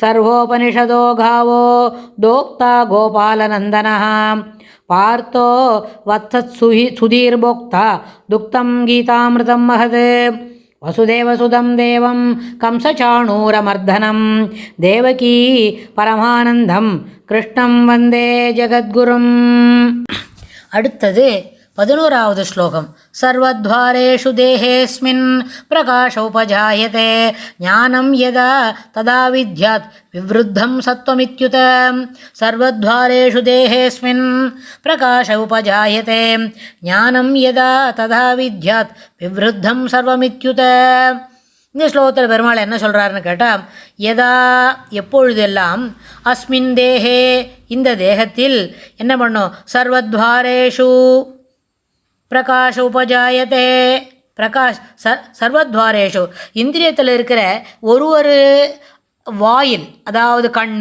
सर्वोपनिषदो गावो दोक्ता गोपालनन्दनः पार्थो वत्सत्सुहि सुधीर्भोक्ता दुक्तं गीतामृतं महत् वसुदेवसुदं देवं कंसचाणूरमर्दनं देवकी परमानन्दं कृष्णं वन्दे ஜகத்குரும் அடுத்தது பதினோராவது ஸ்லோகம் சர்வத்வாரேஷு தேகேஸ்மின் பிரகாஷ உபஜாயதே ஞானம் யதா ததா வித்யாத் விவருத்தம் சத்வமித்யுத சர்வத்வாரேஷு தேகேஸ்மின் பிரகாஷ உபஜாயதே ஞானம் யதா ததா வித்யாத் விவருத்தம் சர்வமித்யுத இந்த ஸ்லோகத்தில் பெருமாள் என்ன சொல்கிறாருன்னு கேட்டால் எதா எப்பொழுதெல்லாம் அஸ்மின் தேகே இந்த தேகத்தில் என்ன பண்ணும் சர்வத்வாரேஷு பிரகாஷ உபஜாயத்தே பிரகாஷ் ச சர்வத்வாரேஷு. இந்திரியத்தில் இருக்கிற ஒரு ஒரு வாயில் அதாவது கண்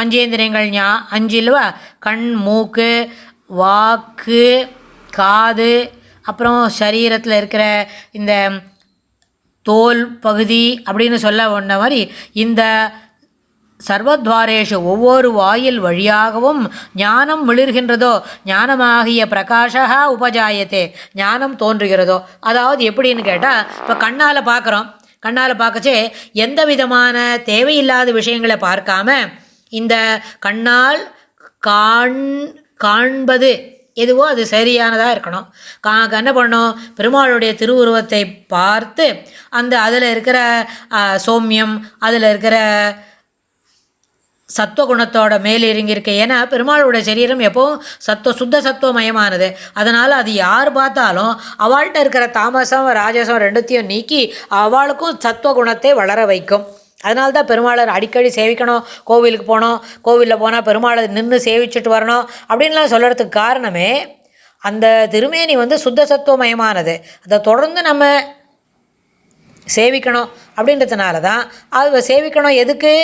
பஞ்சேந்திரியங்கள் ஞா அஞ்சு இல்லவா? கண் மூக்கு வாக்கு காது அப்புறம் சரீரத்தில் இருக்கிற இந்த தோல் பகுதி அப்படின்னு சொல்ல ஒன்ற மாதிரி இந்த சர்வத்வாரேஷு ஒவ்வொரு வாயில் வழியாகவும் ஞானம் மிளிர்கின்றதோ ஞானமாகிய பிரகாஷா உபஜாயத்தே ஞானம் தோன்றுகிறதோ. அதாவது எப்படின்னு கேட்டால் இப்போ கண்ணால் பார்க்குறோம் கண்ணால் பார்க்கச்சே எந்த விதமான தேவையில்லாத விஷயங்களை பார்க்காம இந்த கண்ணால் காண் காண்பது எதுவோ அது சரியானதாக இருக்கணும். கா என்ன பண்ணோம் பெருமாளுடைய திருவுருவத்தை பார்த்து அந்த அதில் இருக்கிற சௌமியம் அதில் இருக்கிற சத்துவகுணத்தோட மேல் இறங்கியிருக்கு ஏன்னா பெருமாளோட சரீரம் எப்போவும் சத்துவ சுத்த சத்துவமயமானது. அதனால் அது யார் பார்த்தாலும் அவள்கிட்ட இருக்கிற தாமசம் ராஜசம் ரெண்டுத்தையும் நீக்கி அவளுக்கும் சத்துவகுணத்தை வளர வைக்கும். அதனால தான் பெருமாளர் அடிக்கடி சேவிக்கணும். கோவிலுக்கு போகணும் கோவிலில் போனால் பெருமாளை நின்று சேவிச்சுட்டு வரணும் அப்படின்லாம் சொல்கிறதுக்கு காரணமே அந்த திருமேனி வந்து சுத்த சத்துவமயமானது. அதை தொடர்ந்து நம்ம சேவிக்கணும் அப்படின்றதுனால தான் அது சேவிக்கணும். எதுக்கு?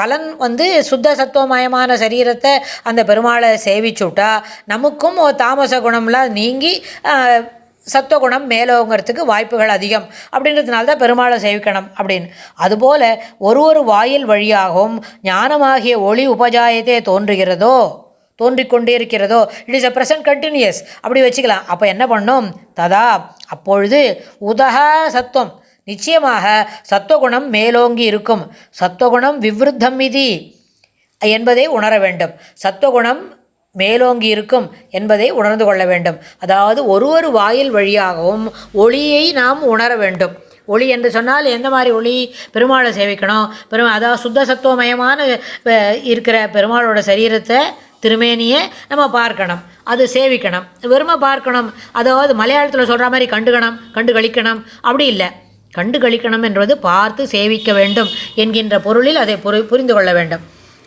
பலன் வந்து சுத்த சத்துவமயமான சரீரத்தை அந்த பெருமாளை சேவிச்சுட்டா நமக்கும் தாமச குணம்லாம் நீங்கி சத்துவகுணம் மேலோங்கிறதுக்கு வாய்ப்புகள் அதிகம் அப்படின்றதுனால தான் பெருமாளை சேவிக்கணும் அப்படின்னு. அதுபோல் ஒரு ஒரு வாயில் வழியாகவும் ஞானமாகிய ஒளி உபஜாயத்தே தோன்றுகிறதோ தோன்றிக்கொண்டே இருக்கிறதோ it is a present continuous அப்படி வச்சுக்கலாம். அப்போ என்ன பண்ணும்? ததா அப்பொழுது உதக சத்துவம் நிச்சயமாக சத்துவகுணம் மேலோங்கி இருக்கும். சத்துவகுணம் விவருத்தம் இது என்பதை உணர வேண்டும். சத்துவகுணம் மேலோங்கி இருக்கும் என்பதை உணர்ந்து கொள்ள வேண்டும். அதாவது ஒரு ஒரு வாயில் வழியாகவும் ஒளியை நாம் உணர வேண்டும். ஒளி என்று சொன்னால் எந்த மாதிரி ஒளி? பெருமாளை சேவிக்கணும். பெருமா அதாவது சுத்த சத்துவமயமான இருக்கிற பெருமாளோட சரீரத்தை திருமேனியை நம்ம பார்க்கணும். அது சேவிக்கணும். வெறுமை பார்க்கணும். அதாவது மலையாளத்தில் சொல்கிற மாதிரி கண்டுகணும் கண்டு கழிக்கணும் அப்படி இல்லை. கண்டு கழிக்கணும் என்பது பார்த்து சேவிக்க வேண்டும் என்கின்ற பொருளில் அதை புரி புரிந்து கொள்ள வேண்டும்.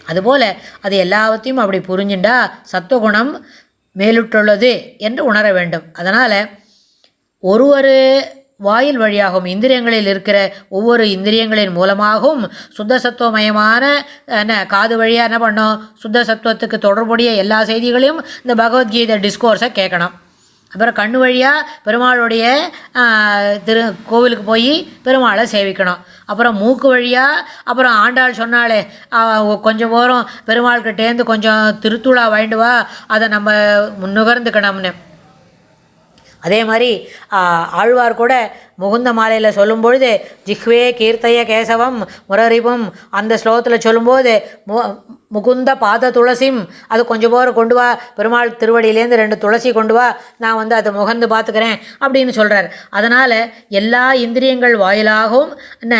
அதுபோல் அது எல்லாவற்றையும் அப்படி புரிஞ்சுண்டா சத்துவகுணம் மேலுற்றுள்ளது என்று உணர வேண்டும். அதனால் ஒரு ஒரு வாயில் வழியாகவும் இந்திரியங்களில் இருக்கிற ஒவ்வொரு இந்திரியங்களின் மூலமாகவும் சுத்த சத்துவமயமான என்ன காது வழியாக என்ன பண்ணோம்? சுத்த சத்துவத்துக்கு தொடர்புடைய எல்லா செய்திகளையும் இந்த பகவத்கீதை டிஸ்கோர்ஸை கேட்கணும். அப்புறம் கண்ணு வழியாக பெருமாளுடைய திரு கோவிலுக்கு போய் பெருமாளை சேவிக்கணும். அப்புறம் மூக்கு வழியாக அப்புறம் ஆண்டாள் சொன்னாலே கொஞ்சம் ஓரம் பெருமாள்கிட்டேருந்து கொஞ்சம் திருத்துழா வாங்கிட்டு வா அதை நம்ம நுகர்ந்துக்கணும்னு அதே மாதிரி ஆழ்வார் கூட முகுந்த மாலையில் சொல்லும்பொழுது ஜிஹ்வே கீர்த்தய கேசவம் முரரிபம் அந்த ஸ்லோகத்தில் சொல்லும்போது மு முகுந்த பாத துளசியும் அது கொஞ்சம் போகிற கொண்டு வா பெருமாள் திருவடியிலேருந்து ரெண்டு துளசி கொண்டு வா நான் வந்து அதை முகந்து பார்த்துக்கிறேன் அப்படின்னு சொல்கிறார் அதனால் எல்லா இந்திரியங்கள் வாயிலாகவும் என்ன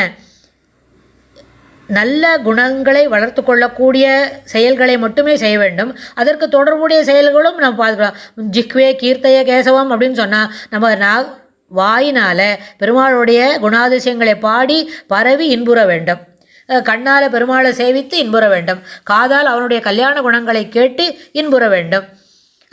நல்ல குணங்களை வளர்த்து கொள்ளக்கூடிய செயல்களை மட்டுமே செய்ய வேண்டும். அதற்கு தொடர்புடைய செயல்களும் நம்ம பார்த்துக்கலாம் ஜிக்வே கீர்த்தய கேசவம் அப்படின்னு சொன்னால் நம்ம நா வாயினால் பெருமாளுடைய குணாதிசயங்களை பாடி பரவி இன்புற வேண்டும். கண்ணால் பெருமாளை சேவித்து இன்புற வேண்டும். காதால் அவனுடைய கல்யாண குணங்களை கேட்டு இன்புற வேண்டும்.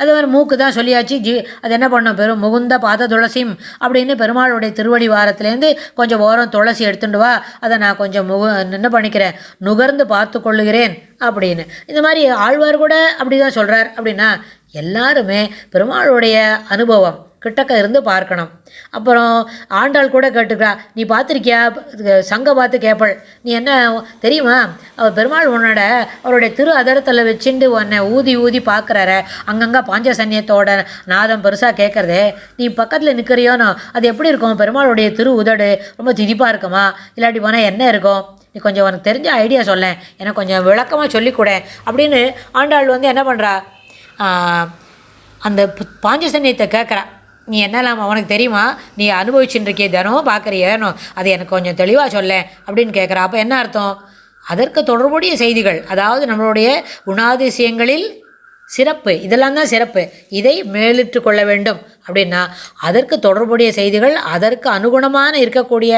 அது மாதிரி மூக்கு தான் சொல்லியாச்சு. ஜி அது என்ன பண்ணும்? பெரும் முகுந்த பாத துளசிம் அப்படின்னு பெருமாளுடைய திருவடி வாரத்துலேருந்து கொஞ்சம் ஓரம் துளசி எடுத்துட்டு வா. அதை நான் கொஞ்சம் முக என்ன பண்ணிக்கிறேன்? நுகர்ந்து பார்த்து கொள்ளுகிறேன் அப்படின்னு. இந்த மாதிரி ஆழ்வார் கூட அப்படி தான் சொல்கிறார் அப்படின்னா எல்லாருமே பெருமாளுடைய அனுபவம். கிட்டக்க இருந்து பார்க்கணும். அப்புறம் ஆண்டாள் கூட கேட்டுக்கிறா நீ பார்த்துருக்கியா? சங்க பார்த்து கேப்பள். நீ என்ன தெரியுமா? அவர் பெருமாள் உன்னோட அவருடைய திரு அதரத்தில் வச்சுண்டு உன்னை ஊதி ஊதி பார்க்குறாரு. அங்கங்கே பாஞ்ச சன்னியத்தோட நாதம் பெருசாக கேட்குறதே நீ பக்கத்தில் நிற்கிறியோனோ அது எப்படி இருக்கும்? பெருமாளுடைய திரு உதடு ரொம்ப திதிப்பாக இருக்குமா? இல்லாட்டி போனால் என்ன இருக்கும்? நீ கொஞ்சம் உனக்கு தெரிஞ்ச ஐடியா சொல்லேன். எனக்கு கொஞ்சம் விளக்கமாக சொல்லிக்கூட அப்படின்னு ஆண்டாள் வந்து என்ன பண்ணுறா அந்த பாஞ்ச சன்னியத்தை கேட்குறா நீ என்னலாம் உனக்கு தெரியுமா? நீ அனுபவிச்சுட்டு தினமும் பார்க்குறியேனோ அது எனக்கு கொஞ்சம் தெளிவாக சொல்ல அப்படின்னு கேட்குறா அப்போ என்ன அர்த்தம்? அதற்கு தொடர்புடைய செய்திகள் அதாவது நம்மளுடைய குணாதிசயங்களில் சிறப்பு. இதெல்லாம் தான் சிறப்பு. இதை மேலிட்டு கொள்ள வேண்டும். அப்படின்னா அதற்கு தொடர்புடைய செய்திகள் அதற்கு அனுகுணமான இருக்கக்கூடிய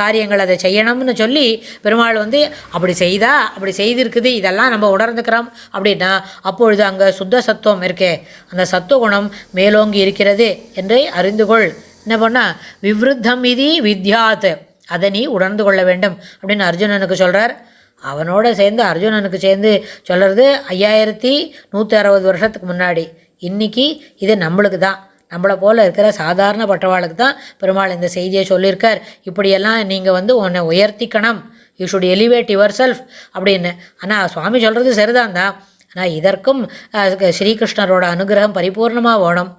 காரியங்கள் அதை செய்யணும்னு சொல்லி பெருமாள் வந்து அப்படி செய்தா அப்படி செய்திருக்குது இதெல்லாம் நம்ம உணர்ந்துக்கிறோம். அப்படின்னா அப்பொழுது அங்கே சுத்த சத்துவம் இருக்கே. அந்த சத்துவகுணம் மேலோங்கி இருக்கிறது என்றே அறிந்து கொள். என்ன பண்ணால் விவ்ருத்தம் இது வித்யாத். அதை நீ உணர்ந்து கொள்ள வேண்டும். அப்படின்னு அர்ஜுனனுக்கு சொல்கிறார் அவனோட சேர்ந்து அர்ஜுனனுக்கு சேர்ந்து சொல்கிறது ஐயாயிரத்தி நூற்றி அறுபது வருஷத்துக்கு முன்னாடி இன்னைக்கு இது நம்மளுக்கு தான் நம்மளை போல் இருக்கிற சாதாரண பட்டவாளுக்கு தான் பெருமாள் இந்த செய்தியை சொல்லியிருக்கார் இப்படியெல்லாம் நீங்கள் வந்து உன்னை உயர்த்திக்கணும் you should elevate yourself அப்படின்னு ஆனால் சுவாமி சொல்கிறது சரிதான் தான் ஆனால் இதற்கும் ஸ்ரீகிருஷ்ணரோட அனுகிரகம் பரிபூர்ணமாக வேணும்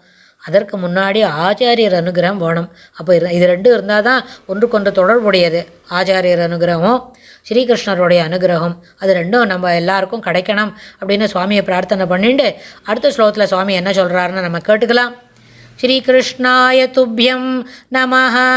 அதற்கு முன்னாடி ஆச்சாரியர் அனுகிரகம் வேணும். அப்போ இது இது ரெண்டும் இருந்தால் தான் ஒன்றுக்கொன்று தொடர்புடையது. ஆச்சாரியர் அனுகிரகம் ஸ்ரீகிருஷ்ணருடைய அனுகிரகம் அது ரெண்டும் நம்ம எல்லாருக்கும் கிடைக்கணும் அப்படின்னு சுவாமியை பிரார்த்தனை பண்ணிட்டு அடுத்த ஸ்லோகத்தில் சுவாமி என்ன சொல்கிறாருன்னு நம்ம கேட்டுக்கலாம். ஸ்ரீகிருஷ்ணாய துப்பியம் நமஹா.